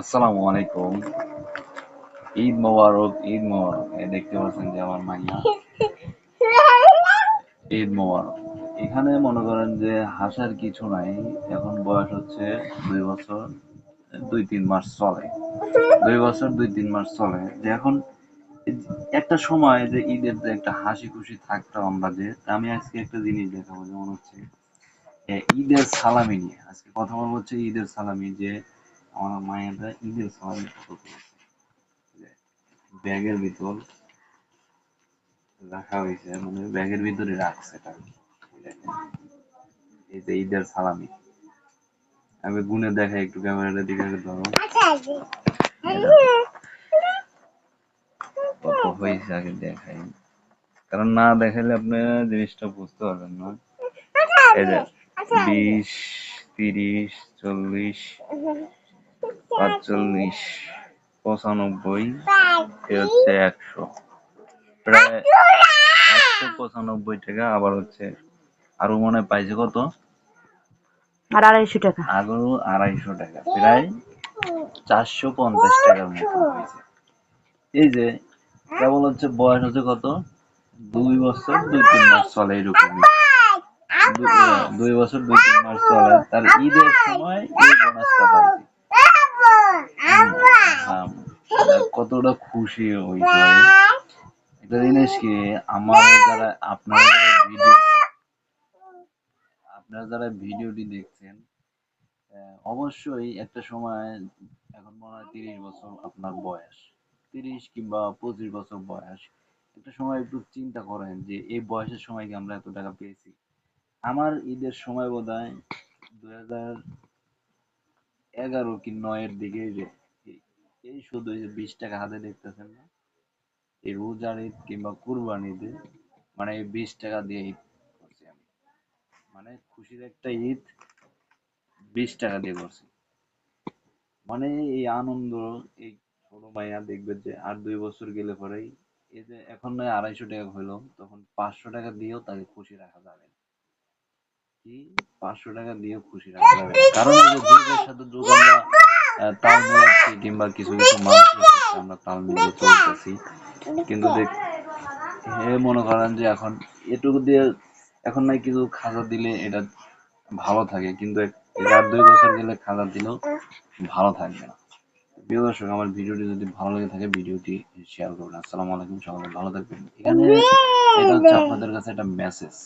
আসসালামু আলাইকুম। ঈদ মোবারক ঈদ মোবারক। এই দেখতে পাচ্ছেন যে আমার মাইয়া। ঈদ মোবারক। এখানে মনে করেন যে হাসার কিছু নাই। এখন বয়স হচ্ছে দুই বছর, দুই তিন মাস চলে। দুই বছর, দুই তিন মাস চলে। যে এখন একটা সময় যে ঈদের যে একটা হাসি খুশি থাকতাম আমরা যে আমি আজকে একটা জিনিস দেখাবো যেমন হচ্ছে ঈদের সালামি নিয়ে। আজকে কথা বলব হচ্ছে ঈদের সালামি যে আমার মায়েরা ঈদের সালামি কত করেছে যে ব্যাগের ভিতর রাখা হয়েছে মানে ব্যাগের ভিতরে রাখছে এটা। এই যে ঈদের সালামি। আমি গুনে দেখাই একটু ক্যামেরাটা দিকে ধরো। কত হয়েছে আগে দেখাই। কারণ না দেখাইলে আপনি জিনিসটা বুঝতে পারবেন না। এই যে বিশ তিরিশ চল্লিশ পাঁচচল্লিশ পঁচানব্বই এ হচ্ছে একশো। প্রায় একশো পঁচানব্বই টাকা আবার হচ্ছে আরও মনে হয় পাইছে কত? আর আড়াইশো টাকা। আরও আড়াইশো টাকা প্রায় চারশো পঞ্চাশ টাকার মতো হয়েছে। এই যে কেবল হচ্ছে বয়স হচ্ছে কত? দুই বছর দুই তিন মাস চলে এরকমই দুই বছর দুই তিন মাস চলে। তার ঈদের সময় এই বোনাসটা পাইছি। কতটা খুশি হইতে কি, আমার যারা, আপনারা আপনারা যারা ভিডিওটি দেখছেন অবশ্যই একটা সময়, এখন মনে হয় তিরিশ বছর আপনার বয়স। তিরিশ কিংবা পঁচিশ বছর বয়স। একটা সময় একটু চিন্তা করেন যে, এই বয়সের সময় কি আমরা এত টাকা পেয়েছি? আমার ঈদের সময় বোধ হয় দুই হাজার এগারো কি নয়ের দিকে এই শুধু এই যে বিশ টাকা হাতে দেখতেছেন না, এই রোজার ঈদ কিংবা কুরবান ঈদে মানে এই বিশ টাকা দিয়ে ঈদ করছি আমি। মানে খুশির একটা ঈদ বিশ টাকা দিয়ে করছি। মানে এই আনন্দ, এই ছোট মাইয়া দেখবে যে আর দুই বছর গেলে পরেই এই যে এখন নয় আড়াইশো টাকা হইল তখন পাঁচশো টাকা দিয়েও তাকে খুশি রাখা যাবে কি? পাঁচশো টাকা দিয়েও খুশি রাখা যাবে কারণ এই যে যুগের সাথে যুগ আমরা আহ, তাল মিলাচ্ছি কিংবা কিছু কিছু মানুষের সাথে আমরা তাল মিলিয়ে চলতেছি। কিন্তু হে মনে করেন যে এখন এটুকু দিয়ে এখন নাই কিছু খাজা দিলে এটা ভালো থাকে কিন্তু এক- আর দুই বছর গেলে খাজা দিলেও ভালো থাকবে না। প্রিয় দর্শক আমার ভিডিওটি যদি ভালো লেগে থাকে ভিডিওটি শেয়ার করবেন। আসসালামু আলাইকুম সবাই ভালো থাকবেন। এখানে এটা হচ্ছে আপনাদের কাছে একটা মেসেজ